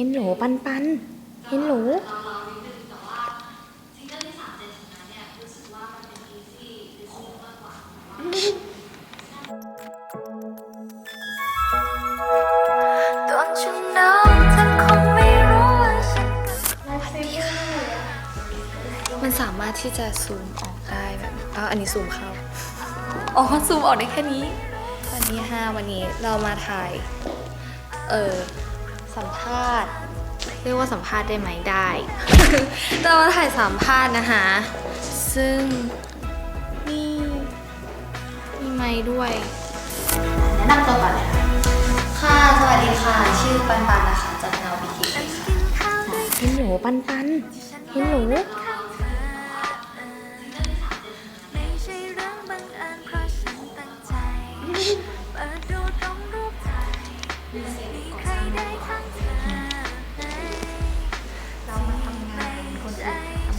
เห็นหนูปันปันเห็นหนูตอนฉันหนาวเธอคงไม่รู้ว่าฉันมันสามารถที่จะซูมออกได้แบบอ้าวอันนี้ซูมเข้า อ๋อ ซูมออกได้แค่นี้ วันที่ห้าวันนี้เรามาถ่าย เออ สัมภาษณ์ เรียกว่าสัมภาษณ์ได้ไหมได้ เรามาถ่ายสัมภาษณ์นะคะ ซึ่งมีมีไม้ด้วย แนะนำตัวก่อนเลยค่ะค่ะ สวัสดีค่ะ ชื่อปันปันนะคะ จากแนวบีทีค่ะเห็นหนูปันปันเห็นหนูไม่ใช่เรื่องบัง เราะฉันตั้งใจเปิดดูตรงรูปถ่ายมีใครได้ข้างเธอเรามาทำงาน คนอื่น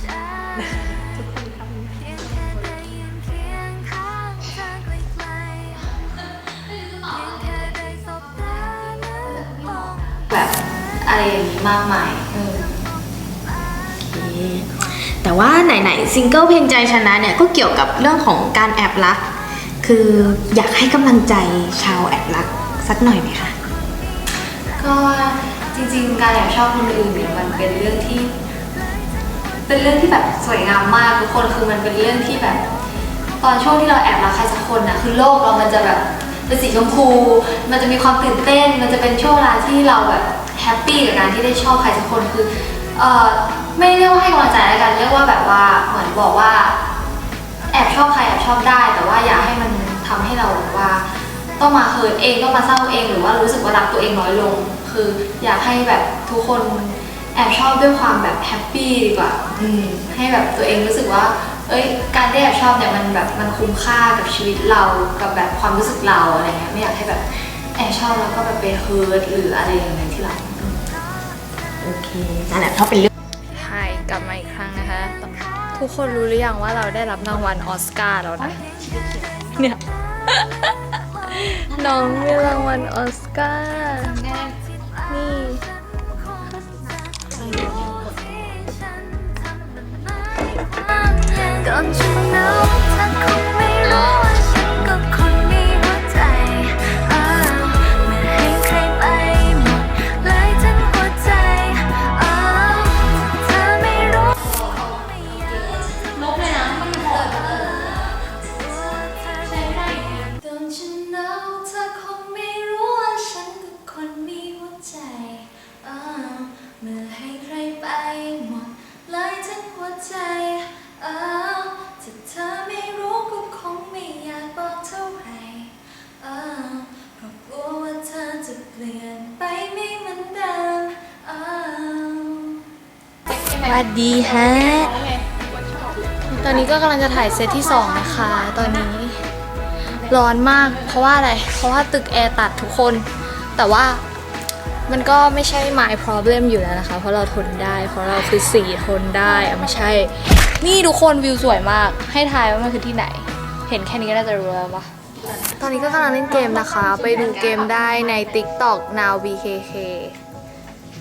ทุกคนทำเพียงแค่ได้ยืนเคียงางเธอไกลๆเพียงแค่ได้สบแบบอะไรอย่างนี้มากมายเออแต่ว่าไหนๆซิงเกิลเพลงใจชนะเนี่ยก็เกี่ยวกับเรื่องของการแอบรัก คืออยากให้กำลังใจชาวแอบรักสักหน่อยไหมคะ ก็จริงๆ การแอบชอบคนอื่นเนี่ยมันเป็นเรื่องที่ เป็นเรื่องที่แบบสวยงามมากทุกคนคือมันเป็นเรื่องที่แบบ ตอนช่วงที่เราแอบรักใครสักคนนะคือโลกเรามันจะแบบเป็นสีชมพู มันจะมีความตื่นเต้น มันจะเป็นช่วงเวลาที่เราแบบแฮปปี้กับการที่ได้ชอบใครสักคนคือเอ่อไม่เรียกว่าให้กำลังใจแล้วกันเรียกว่าแบบว่าเหมือนบอกว่า แอบชอบใครแอบชอบได้ แต่ว่าอย่าให้มันทำให้เราแบบว่า ต้องมาเฮิร์ตเองต้องมาเศร้าเองหรือว่ารู้สึกว่ารักตัวเองน้อยลง คืออยากให้แบบทุกคนแอบชอบด้วยความแบบแฮปปี้ดีกว่า อืมให้แบบตัวเองรู้สึกว่า เอ้ย การได้แอบชอบเนี่ยมันแบบมันคุ้มค่ากับชีวิตเรากับแบบความรู้สึกเราอะไรเงี้ยไม่อยากให้แบบแอบชอบแล้วก็แบบไปเฮิร์ตหรืออะไรอย่างเงี้ยที่หลังโอเคนั่นแหละเขาเป็นเรื่องใช่กลับมาอีกครั้งนะคะ ทุกคนรู้หรือยังว่าเราได้รับรางวัลออสการ์แล้วนะ น้องมีรางวัลออสการ์ วัสดีฮะ ตอนนี้ก็กำลังจะถ่ายเซตที่2นะคะ ตอนนี้ร้อนมาก เพราะว่าอะไร เพราะว่าตึกแอร์ตัดทุกคน แต่ว่ามันก็ไม่ใช่ my problem อยู่แล้วนะคะ เพราะเราทนได้ เพราะเราคือสีทนได้อะไม่ใช่ นี่ทุกคนวิวสวยมาก ให้ทายว่ามันคือที่ไหน เห็นแค่นี้ก็น่าจะรู้แล้วปะตอนนี้ก็กำลังเล่นเกมนะคะ ไปดูเกมได้ใน TikTok now bkk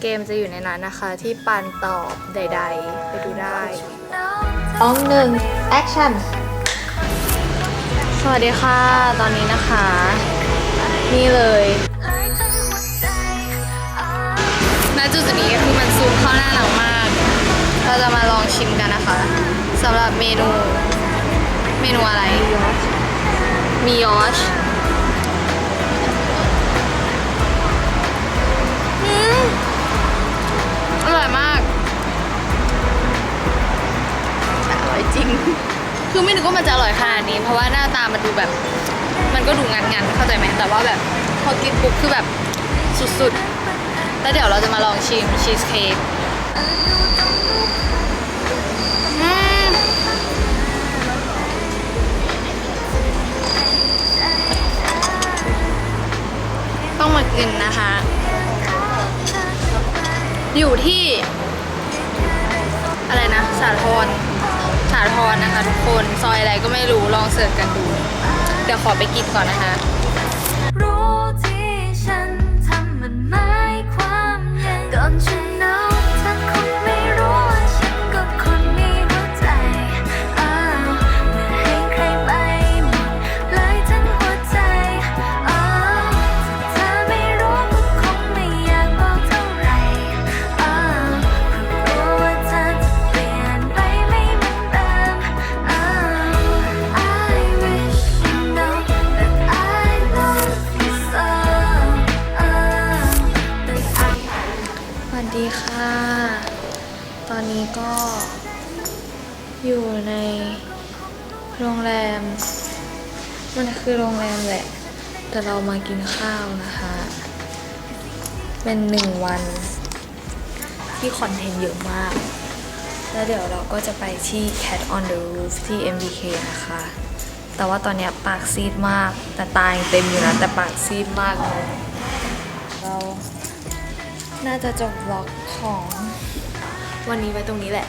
เกมจะอยู่ในนั้นนะคะ ที่ปันตอบใด ๆ ไปดูได้อองหนึ่งแอคชั่น สวัสดีค่ะ ตอนนี้นะคะ นี่เลยณจุดจุดนี้คือมันซูมเข้าหน้าหนังมาก เราจะมาลองชิมกันนะคะสำหรับเมนู เมนูอะไร มียอช ว่ามันจะอร่อยขนาดนี้ เพราะว่าหน้าตามันดูแบบ มันก็ดูงันงันๆเข้าใจไหมแต่ว่าแบบพอกินปุ๊บคือแบบสุดๆ แล้วเดี๋ยวเราจะมาลองชิมชีสเค้กต้องมากินนะคะ อยู่ที่ อะไรนะ สาทราทรนะคะทุกคน ซอยอะไรก็ไม่รู้ลองเสิร์ชกันดู เดี๋ยวขอไปกินก่อนนะคะ ตอนนี้ก็อยู่ในโรงแรม มันคือโรงแรมแหละ แต่เรามากินข้าวนะคะ เป็นหนึ่งวัน ที่คอนเทนต์เยอะมาก แล้วเดี๋ยวเราก็จะไปที่ Cat on the Roof ที่ MBK นะคะ แต่ว่าตอนเนี้ยปากซีดมาก แต่ตายเต็มอยู่นะ แต่ปากซีดมากเลยเราน่าจะจบล็อกของ วันนี้ไว้ตรงนี้แหละ